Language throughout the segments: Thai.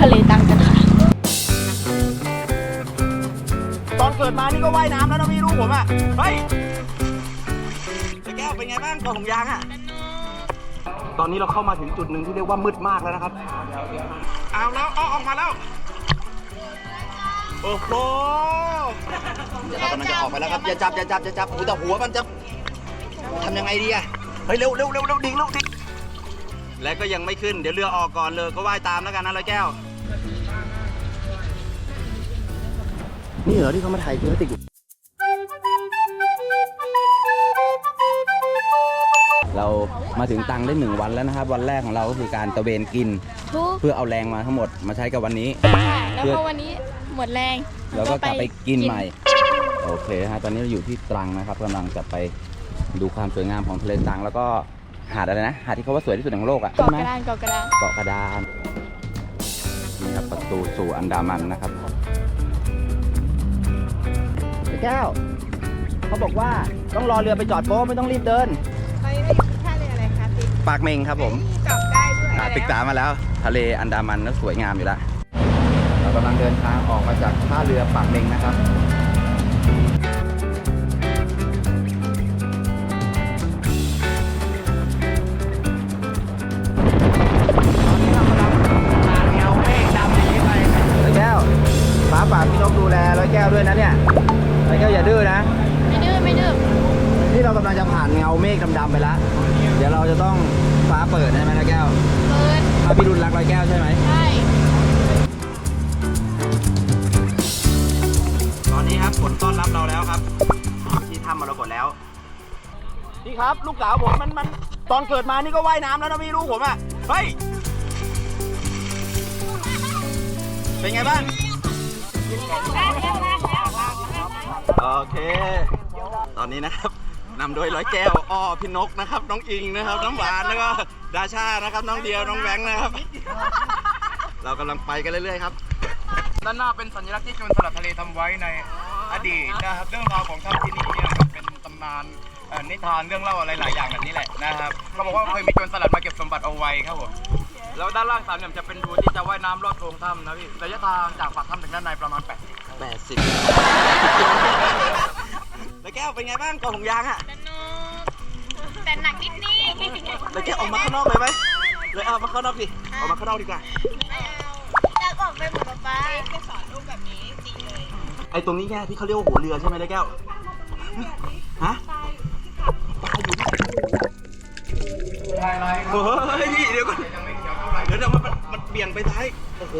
ทะเลตังกันค่ะ ตอนเกิดมานี่ก็ว่ายน้ำแล้วนะพี่ลูกผมอะ เฮ้ยไอ้แก้วเป็นไงบ้างตัวของยางอะ ตอนนี้เราเข้ามาถึงจุดหนึ่งที่เรียกว่ามืดมากแล้วนะครับ เอาแล้วเอาออกมาแล้ว โอ้โหเดี๋ยวเรากำลังจะออกไปแล้วครับ อย่าจับอย่าจับอย่าจับโอ้แต่หัวมันจะทำยังไงดีอะเฮ้ยเร็วเร็วเร็วเร็วดิ่งเร็วดิ่ง และก็ยังไม่ขึ้น เดี๋ยวเรือออกก่อนเลยก็ว่ายตามแล้วกันนะร้อยแก้ว นี่เหรอที่เขามาถ่ายคือติกเรามาถึงตังได้หนึ่งวันแล้วนะครับ วันแรกของเราก็คือการตะเวนกิน ทุกเพื่อเอาแรงมาทั้งหมดมาใช้กับวันนี้ แล้วพอวันนี้หมดแรงเราก็กลับไปกินใหม่ โอเคฮะตอนนี้เราอยู่ที่ตรังนะครับกำลังจะไปดูความสวยงามของทะเลตรังแล้วก็ หาดอะไรนะ หาดที่เขาว่าสวยที่สุดของโลกอะเกาะใช่ไหมกระดานเกาะกระดานเกาะกระดานนี่ครับประตูสู่อันดามันนะครับแก้วเขาบอกว่าต้องรอเรือไปจอดโป๊ะไม่ต้องรีบเดิน ไปไม่อยู่ที่ท่าเรืออะไรคะติ๊กปากเมงครับผมนี่กลับได้ด้วยอ่าศึกษามาแล้ว ทะเลอันดามันนั้นสวยงามอยู่แล้วเรากำลังเดินทางออกมาจากท่าเรือปากเมงนะครับ ฝากพี่นกดูแลร้อยแก้วด้วยนะเนี่ยร้อยแก้วอย่าดื้อนะ ไม่ดื้อไม่ดื้อนี่เรากำลังจะผ่านเงาเมฆดำๆไปแล้ว เดี๋ยวเราจะต้องฟ้าเปิดใช่ไหมร้อยแก้ว เปิดถ้าพี่รุนรักร้อยแก้วใช่ไหมใช่ตอนนี้ครับฝนต้อนรับเราแล้วครับ ที่ถ้ำมรกตแล้วพี่ครับลูกสาวผมมันมันตอนเกิดมานี่ก็ว่ายน้ำแล้วนะพี่ลูกผมอะเฮ้ยเป็นไงบ้าง โอเค ตอนนี้นะครับนำโดยร้อยแก้วอ้อพี่นกนะครับ น้องอิงนะครับ น้ำหวานแล้วก็ดาชานะครับ น้องเดียว น้องแบงค์นะครับ เรากำลังไปกันเรื่อยๆครับ ด้านหน้าเป็นสัญลักษณ์ที่โจรสลัดทะเลทำไว้ในอดีตนะครับเรื่องราวของถ้ำที่นี่เนี่ยครับเป็นตำนานเอ่อนิทานเรื่องเล่าอะไรหลายอย่างแบบนี้แหละนะครับเขาบอกว่าเคยมีโจรสลัดมาเก็บสมบัติเอาไว้ครับผม แล้วด้านล่างสามเหลี่ยมจะเป็นรูที่จะว่ายน้ำลอดโพรงถ้ำนะพี่ระยะทางจากปากถ้ำถึงด้านในประมาณ 80 แปดสิบแล้วแก้วเป็นไงบ้างกองของยางอะสนุกแต่หนักนิดนี่แล้วแก้วออกมาข้างนอกเลยไหมเลยเอามาข้างนอกดิออกมาข้างนอกดีกว่าแล้วออกไปหมดป๊าจะสอนลูกแบบนี้จริงเลยไอ้ตรงนี้แค่ที่เขาเรียกว่าหัวเรือใช่ไหมเลยแก้ว ฮะโอ้ยนี่เดี๋ยวก่อน บี่ยงไปท้าย โอ้โห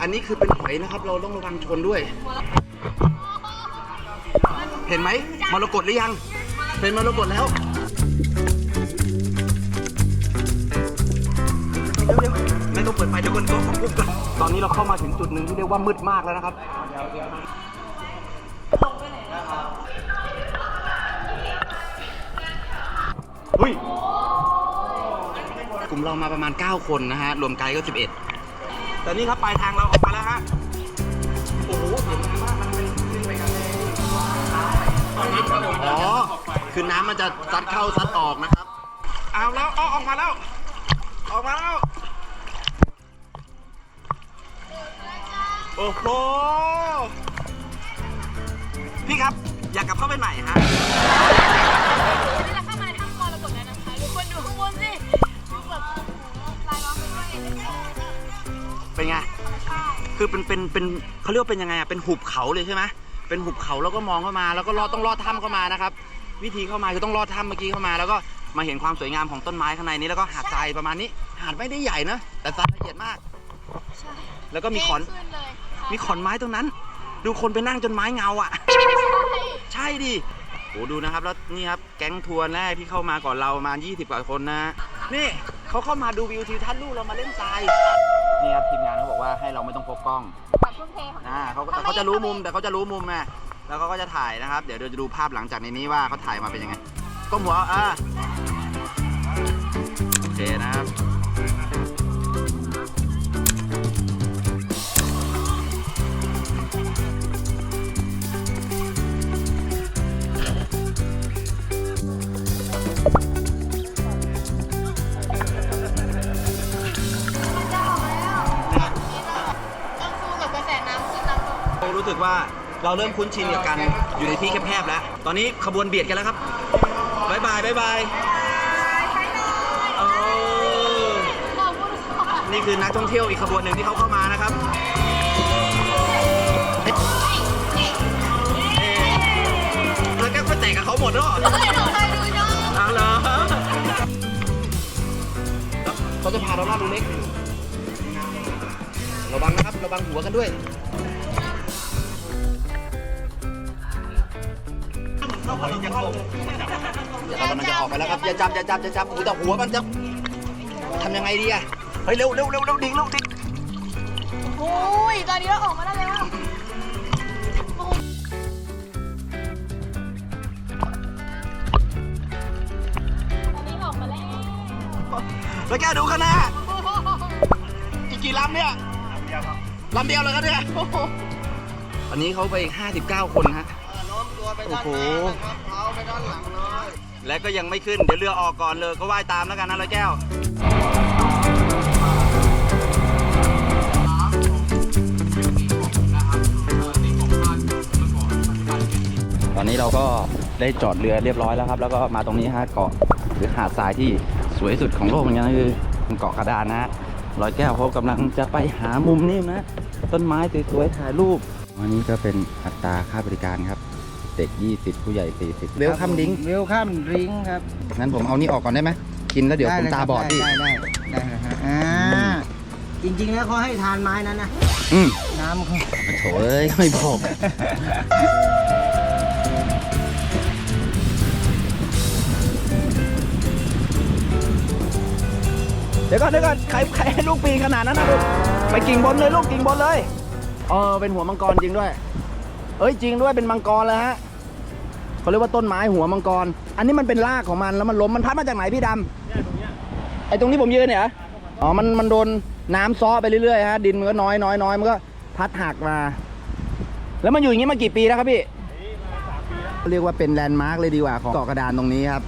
อันนี้คือเป็นหอยนะครับ เราต้องระวังชนด้วย เห็นไหมมรกตหรือยัง เป็นมรกตแล้วเดี๋ยวๆไม่ต้องเปิดไฟเดี๋ยวคนก็ของกุ๊บก่อนตอนนี้เราเข้ามาถึงจุดหนึ่งที่เรียกว่ามืดมากแล้วนะครับ ลุ่มเรามาประมาณ 9 คนนะฮะ รวมไกด์ก็ 11ตอนนี้ครับปลายทางเราออกมาแล้วฮะ โอ้โหเห็นไหมว่ามันเป็นขึ้นไปกันเลยอ๋อ คือน้ำมันจะซัดเข้าซัดออกนะครับ เอาแล้วเอาออกมาแล้ว ออกมาแล้ว โอ้โห พี่ครับอยากกลับเข้าไปใหม่ฮะ คือเป็นเป็นเป็นเขาเรียกว่าเป็นยังไงอะเป็นหุบเขาเลยใช่ไหมเป็นหุบเขาแล้วก็มองเข้ามาแล้วก็ลอดต้องลอดถ้ำเข้ามานะครับ วิธีเข้ามาคือต้องลอดถ้ำเมื่อกี้เข้ามา แล้วก็มาเห็นความสวยงามของต้นไม้ข้างในนี้แล้วก็หาดทรายประมาณนี้ หาดไม่ได้ใหญ่นะแต่ทรายละเอียดมาก ใช่แล้วก็มีขอนขึ้นเลยมีขอนไม้ตรงนั้น ดูคนไปนั่งจนไม้เงาอะใช่ดิโหดูนะครับ แล้วนี่ครับ แก๊งทัวร์แรกที่เข้ามาก่อนเราประมาณ20กว่าคนนะ นี่เขาเข้ามาดูวิวทิวทัศน์ลูกเรามาเล่นทราย ให้เราไม่ต้องพกกล้องแบบทุ่มเทของอ่าเขาแต่เขาจะรู้มุมแต่เขาจะรู้มุมไงแล้วเขาก็จะถ่ายนะครับ เดี๋ยวเราจะดูภาพหลังจากในนี้ว่าเขาถ่ายมาเป็นยังไงก้มหัวอ่าโอเคนะครับ เราเริ่มคุ้นชินกับการอยู่ในที่แคบๆแล้ว ตอนนี้ขบวนเบียดกันแล้วครับบายบายบายบายเออนี่คือนักท่องเที่ยวอีกขบวนหนึ่งที่เขาเข้ามานะครับ แล้วก็ไปแตกกับเขาหมดแล้วเหรอให้หนูไปดูน้องเอาเหรอเขาจะพาเราลาดดูเล็ก ระวังนะครับ ระวังหัวกันด้วย ลังจะออกไปแล้วครับอย่าจับอย่าจับอย่าจับอุ้ยแต่หัวมันจะทำยังไงดีอะเฮ้ยเร็วเร็วเร็วเร็วดิ่งเร็วดิ่งโอ้ยตอนนี้เราออกมาได้แล้วโอ้โหตอนนี้ออกมาแล้วแล้วแกดูข้างหน้าอีกกี่ลำเนี่ยลำเดียวเลยครับเนี่ยโอ้โหอันนี้เขาไปอีก59 คนฮะโอ้โห และก็ยังไม่ขึ้น เดี๋ยวเรือออกก่อนเลยก็ว่ายตามแล้วกันนะร้อยแก้วตอนนี้เราก็ได้จอดเรือเรียบร้อยแล้วครับ แล้วก็มาตรงนี้ฮะเกาะหรือหาดทรายที่สวยที่สุดของโลกเหมือนกันก็คือเกาะกระดานนะฮะร้อยแก้วเขากำลังจะไปหามุมนี่นะ ต้นไม้สวยๆถ่ายรูปอันนี้ก็เป็นอัตราค่าบริการครับ เด็ก 20 ผู้ใหญ่ 40เวลคัมดิ้งเวลคัมดริงครับงั้นผมเอานี่ออกก่อนได้ไหมกินแล้วเดี๋ยวผมตาบอดดิได้ได้ได้ได้ฮะอ่าจริงๆแล้วเขาให้ทานไม้นั้นนะอืมน้ำเขาโถ่เอ้ยไม่บอก เดี๋ยวก่อนเดี๋ยวก่อนใครใครให้ลูกปีนขนาดนั้นนะลูกไปกิ่งบนเลยลูกกิ่งบนเลย เออเป็นหัวมังกรจริงด้วย เอ้ยจริงด้วยเป็นมังกรเลยฮะ เขาเรียกว่าต้นไม้หัวมังกร อันนี้มันเป็นรากของมันแล้วมันล้มมันพัดมาจากไหนพี่ดำไอ้ตรงที่ผมยืนเนี่ยออ๋อมันมันโดนน้ำซ้อไปเรื่อยๆฮะดินมันก็น้อยน้อยน้อยมันก็พัดหักมา แล้วมันอยู่อย่างนี้มากี่ปีแล้วครับพี่เรียกว่าเป็นแลนด์มาร์กเลยดีกว่าของเกาะกระดานตรงนี้ครับ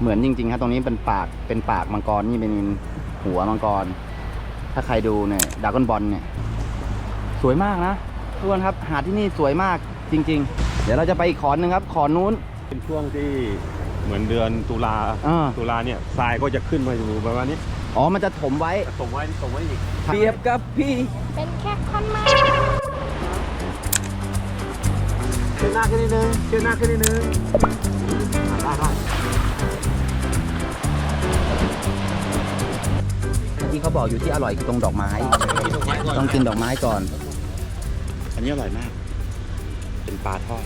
เหมือนจริงๆครับตรงนี้เป็นปากเป็นปากมังกรนี่เป็นหัวมังกร ถ้าใครดูเนี่ยดากอนบอลเนี่ย สวยมากนะทุกคนครับ หาดที่นี่สวยมากจริง ๆ เดี๋ยวเราจะไปอีกขอนหนึ่งครับ ขอนนู้น เป็นช่วงที่เหมือนเดือนตุลาอ่า ตุลาเนี่ยทรายก็จะขึ้นมาอยู่ประมาณนี้อ๋อ มันจะถมไว้ส่งไว้ส่งไว้อีกเปรียบกับพี่เป็นแค่คอนไม้เชื่อหน้าขึ้นนิดนึงเชื่อหน้าขึ้นนิดนึงได้ได้ที่เขาบอกอยู่ที่อร่อยคือตรงดอกไม้ ต้องกินดอกไม้ก่อน อันนี้อร่อยมากเปลาทอด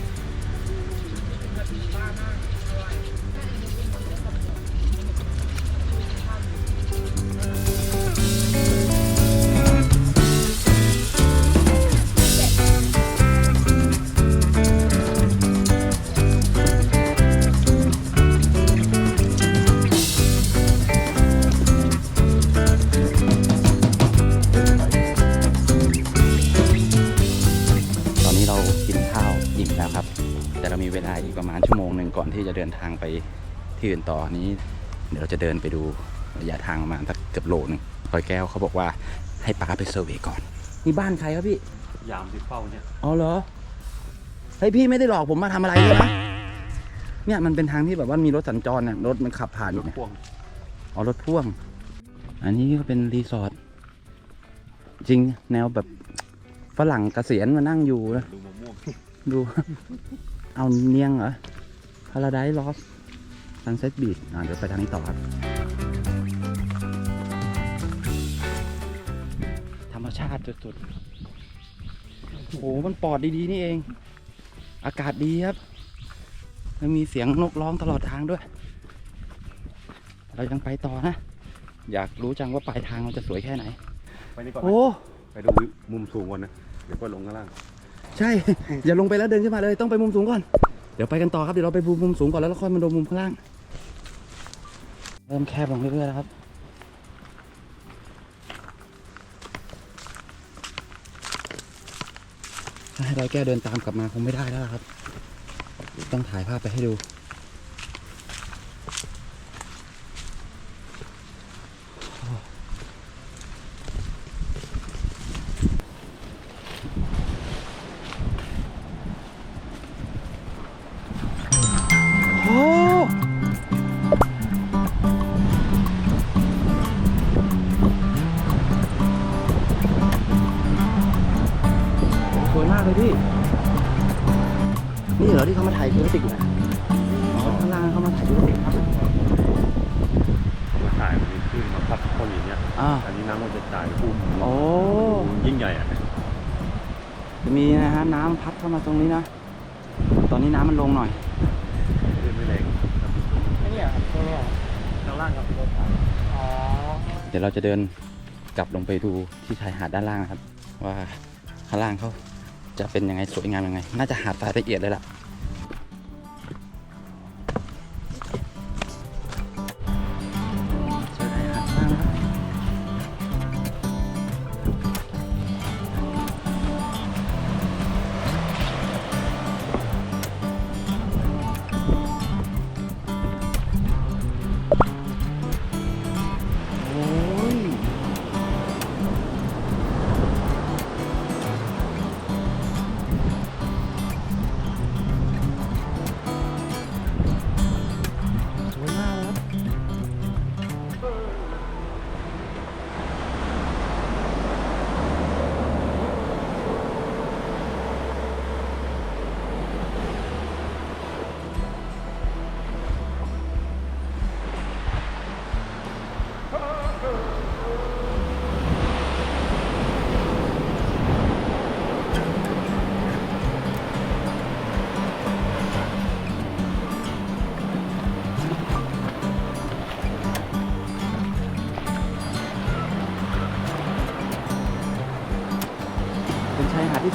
แล้วครับ แต่เรามีเวลาอีกประมาณชั่วโมงหนึ่งก่อนที่จะเดินทางไปที่อื่นต่อนี้ เดี๋ยวเราจะเดินไปดูระยะทางประมาณสักเกือบโลหนึงปอยแก้วเขาบอกว่าให้ป้าไปเซอร์เวย์ก่อนนี่บ้านใครครับพี่ ยามที่เฝ้าเนี่ย อ๋อเหรอเฮ้ยพี่ไม่ได้หลอกผมมาทำอะไรเลยนะเนี่ยมันเป็นทางที่แบบว่ามีรถสัญจรเนี่ยรถมันขับผ่านอยู่เนี่ยพ่วงอ๋อรถพ่วง อันนี้ก็เป็นรีสอร์ทจริงแนวแบบฝรั่งเกษียณมานั่งอยู่นะ ดูมะม่วง ดู เอาเนียงเหรอ Paradise Lost Sunset Beach อ่าเดี๋ยวไปทางนี้ต่อครับ ธรรมชาติสุดๆโอ้โห มันปลอดดีๆ นี่เอง อากาศดีครับแล้วมีเสียงนกร้องตลอดทางด้วย เรายังไปต่อนะ อยากรู้จังว่าปลายทางมันจะสวยแค่ไหน ไปนี่ก่อนไหมโอ้ ไปดูมุมสูงก่อนนะ เดี๋ยวก็ลงข้างล่าง ใช่ อย่าลงไปแล้วเดินขึ้นมาเลยต้องไปมุมสูงก่อน เดี๋ยวไปกันต่อครับเดี๋ยวเราไปดูมุมสูงก่อนแล้วเราค่อยมาดูมุมข้างล่าง เริ่มแคบลงเรื่อยๆแล้วครับ ถ้าให้ร้อยแก้วเดินตามกลับมาคงไม่ได้แล้วล่ะครับ ต้องถ่ายภาพไปให้ดู อที่เขามาถ่ายยูติกนะอ๋อข้างล่างเขามาถ่ายยูติกครับมาถ่ายมันมีขึ้นมาพัดคนอย่างเงี้ยอ่าอันนี้น้ำมันจะจ่ายพุ่มโอ้ยิ่งใหญ่อะจะมีนะฮะน้ำพัดเข้ามาตรงนี้นะ ตอนนี้น้ำมันลงหน่อยขึ้นไม่แรงครับเนี่ยตรงเนี้ยข้างล่างครับรถอ๋อเดี๋ยวเราจะเดินกลับลงไปดูที่ชายหาดด้านล่างนะครับ ว่าข้างล่างเขาจะเป็นยังไงสวยงามยังไง น่าจะหาดทรายละเอียดเลยล่ะ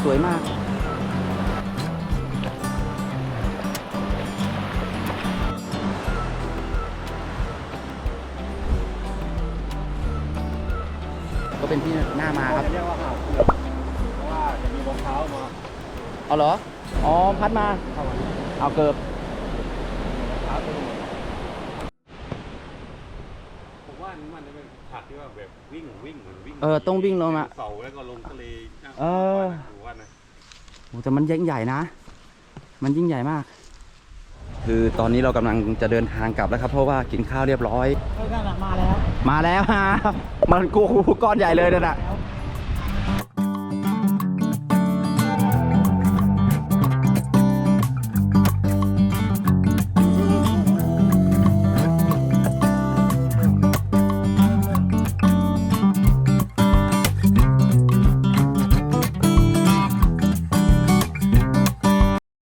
สวยมาก ก็เป็นที่หน้ามาครับเรียกว่าหาดเผือกเพราะว่าจะมีรองเท้ามาเอาเหรอ อ๋อ พัดมา เข้ามาเอาเกิบเท้าตัวหนึ่งผมว่านี่มันจะเป็นหาดที่ว่าแบบวิ่งวิ่งเหมือนวิ่งเออ ต้องวิ่งลงมา เสาแล้วก็ลงทะเลเออผมว่านะ โอ้แต่มันยิ่งใหญ่นะ มันยิ่งใหญ่มาก คือตอนนี้เรากำลังจะเดินทางกลับแล้วครับเพราะว่ากินข้าวเรียบร้อยเฮ้ยนั่นน่ะมาแล้ว มาแล้วฮะมันกูก้อนใหญ่เลยนั่นน่ะ แล้ว